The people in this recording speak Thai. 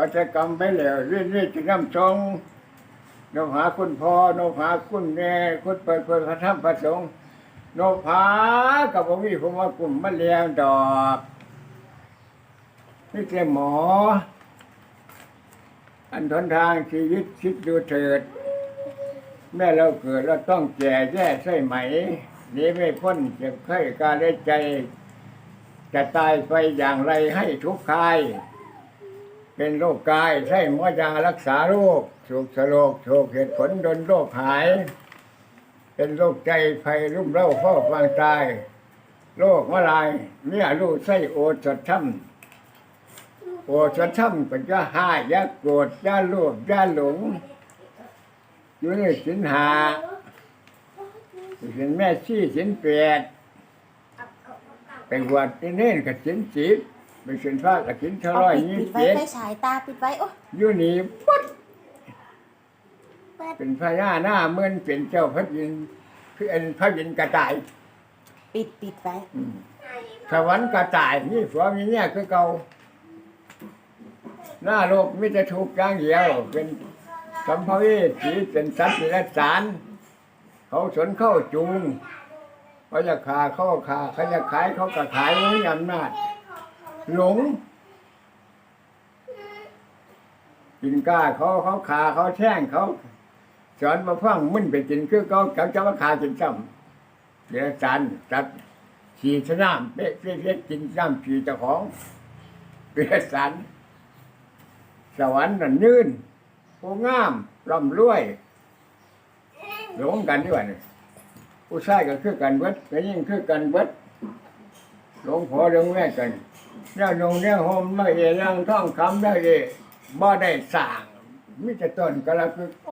อาจจะกรรมไปแล้วเรื่อยๆจะนำทรงนกหาคุณพ่อนกหาคุณแม่คุณเปิดเผยพระธรรมพระสงฆ์นกหากับพวีผมว่ากลุ่มมะเรียงดอกนี่แค่หมอ อันทนทางชีวิตคิดดูเถิด แม่เราเกิดเราต้องแก่แย่ใช่ไหมนี้ไม่พ้นเจ็บไข้การได้ใจ จะตายไปอย่างไรให้ทุกข์กาย เป็นโรคกายใช่หมอยารักษาโรคสุขสโลกโชคเหตุผลดนโรคหาย เป็นโรคใจภัยรุ่มเร่าเฝ้าฟางตายโรคมะลายเมียลูกไส้โอสดช่ำโอสดช่ำก็จะหายยาโกรธยาโลภยาหลงอยู่ในสินหาสินแม่ชี้สินแปดเป็นวัดที่เน่นกับสินสิบ เป็นสินพระกับสินเท่าเอาร้อยปิดยี่ปิดสิบไว้เจ็ดไฟฉายตาปิดไว้โอ้อยู่นี่ปุ๊ดเปิดเป็นพระย่าหน้าเมื่อนเป็นเจ้าพระยินทร์คือเป็นพระยินทร์กระต่ายปิดปิดไว้อืมสวรรค์กระต่ายนี่ผัวมีเนี่ยคือเก่าหน้าโลกไมแต่จะถูกข์อย่างเดียว เป็นสัมภเวสีเป็นสัตว์นิรัจสารเขาสนเข้าจูงเขาจะขาเขาก็ขาเขาจะขายเขาก็ขายไม่มีอำนาจ หลงกินกล้าเขาเขาขาเขาแช่งเขาสอนมาฟังมึนไปกินคือเขาเขาจะมาขากินซ้ำเดี๋ยวจันจัดขี่สนามเป๊ะเป๊ะเป๊ะกินซ้ำขี่เจ้าของเดี๋ยสัน สวรรค์นั่นยืนผู้งามร่ำรวยหลงกันด้วยนี่ผู้ชายก็คือกันเบิดก็ยิ่งคือกันเบิดหลงพอหลงแม่กัน เนี่ยลงเนี่ยโฮมไม่เอรังท่องคำได้เอบ่ได้สร้างมิจะต้นก็แล้ว